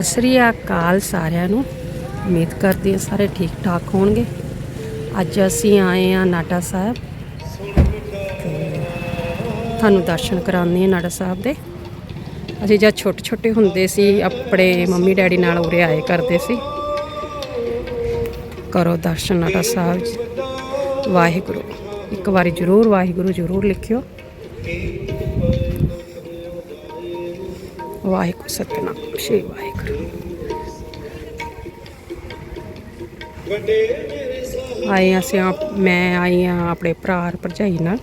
ਸਤਿ ਸ੍ਰੀ ਅਕਾਲ ਸਾਰਿਆਂ ਨੂੰ। ਉਮੀਦ ਕਰਦੀ ਹਾਂ ਸਾਰੇ ਠੀਕ ਠਾਕ ਹੋਣਗੇ। ਅੱਜ ਅਸੀਂ ਆਏ ਆ ਨਾਟਾ ਸਾਹਿਬ। ਤੁਹਾਨੂੰ ਦਰਸ਼ਨ ਕਰਾਉਂਦੇ ਆ ਨਾਟਾ ਸਾਹਿਬ ਦੇ। ਅਸੀਂ ਜਦ ਛੋਟੇ ਛੋਟੇ ਹੁੰਦੇ ਸੀ, ਆਪਣੇ ਮੰਮੀ ਡੈਡੀ ਨਾਲ ਉਰੇ ਆਏ ਕਰਦੇ ਸੀ। ਕਰੋ ਦਰਸ਼ਨ ਨਾਟਾ ਸਾਹਿਬ ਵਾਹਿਗੁਰੂ। ਇੱਕ ਵਾਰੀ ਜ਼ਰੂਰ ਵਾਹਿਗੁਰੂ ਜ਼ਰੂਰ ਲਿਖਿਓ। ਵਾਹਿਗੁਰੂ ਸਤਨਾਮ, ਸ਼੍ਰੀ ਵਾਹਿਗੁਰੂ। ਆਏ ਅਸੀਂ ਮੈਂ ਆਈ ਆ ਆਪਣੇ ਭਰਾ ਭਰਜਾਈ ਨਾਲ।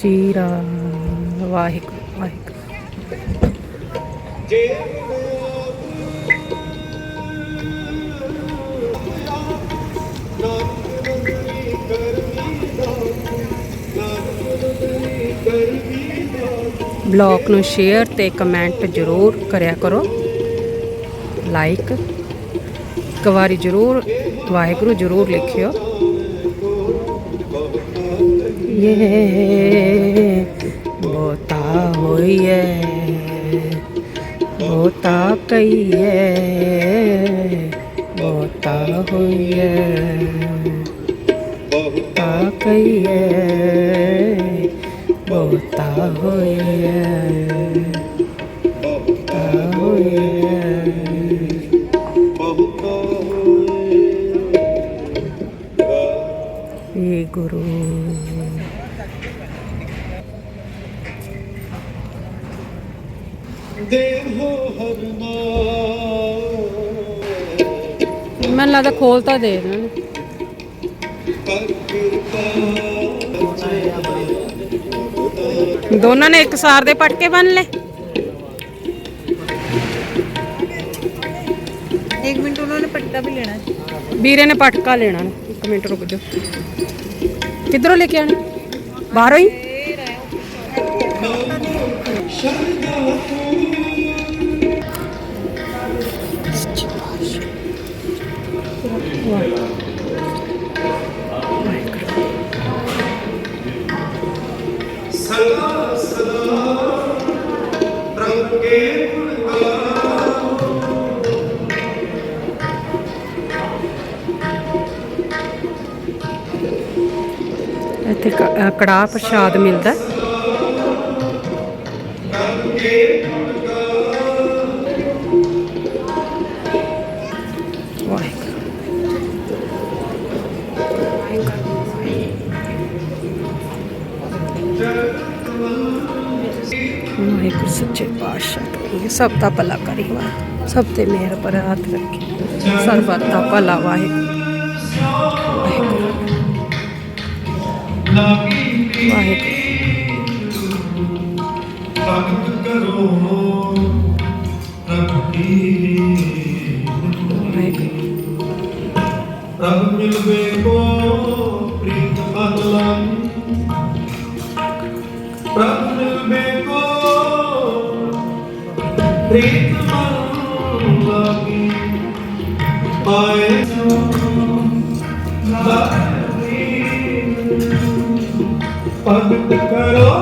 ਜੀਰਾ, ਵਾਹਿਗੁਰੂ ਵਾਹਿਗੁਰੂ। ਬਲੌਗ ਨੂੰ ਸ਼ੇਅਰ ਤੇ ਕਮੈਂਟ ਜ਼ਰੂਰ ਕਰਿਆ ਕਰੋ। ਲਾਈਕ ਇੱਕ ਵਾਰੀ ਜ਼ਰੂਰ, ਵਾਹਿਗੁਰੂ ਜ਼ਰੂਰ ਲਿਖਿਓ। ਇਹ ਬੋਤਾ ਹੈ ਬੋਤਾ ਕਈਏ ਬੋਤਾ ਹੋਈਏ ਬੋਤਾ ਕਈਏ ਬੋਤਾ ਹੋਈਏ ਬੋਤਾ ਦੇਹੋ ਹਰਨਾ ਲੱਗਦਾ ਖੋਲਤਾ ਦੇ ਇਹਨਾਂ ਦੋਨਾਂ ਨੇ ਇੱਕ ਸਾਰ ਦੇ ਪਟਕੇ ਬੰਨ ਲਏ। ਇੱਕ ਮਿੰਟ ਉਹਨਾਂ ਨੇ ਪਟਕਾ ਵੀ ਲੈਣਾ ਵੀਰੇ ਨੇ ਪਟਕਾ ਲੈਣਾ ਇੱਕ ਮਿੰਟ ਰੁਕ ਜਾ ਕਿੱਧਰੋਂ ਲੈ ਕੇ ਆਣਾ ਬਾਹਰੋਂ ਹੀ? ਸ਼ਰਦਾ ਤੂੰ ਸਦਾ ਸਦਾ ਪ੍ਰਭ ਇੱਥੇ ਕ- ਕੜਾਹ ਪ੍ਰਸ਼ਾਦ ਮਿਲਦਾ ਵਾਹਿਗੁਰੂ ਸੱਚੇ ਪਾਤਸ਼ਾਹ ਇਹ ਸਭ ਦਾ ਭਲਾ ਕਰੀ ਵਾਹਿਗੁਰੂ ਸਭ ਤੇ ਮਿਹਰ ਪਰ ਹੱਥ ਰੱਖੇ ਸਰਬੱਤ ਦਾ ਭਲਾ ਵਾਹਿਗੁਰੂ ਵਾਹਿਗੁਰੂ ਲਾਗੀ ਵਾਹਿਗੁਰੂ ਭਗਤ ਕਰੋ ਪ੍ਰਭ ਕੀ ਵਾਹਿਗੁਰੂ ਪ੍ਰਭ ਮਿਲਵੇ ਕੋ Oh, the girl,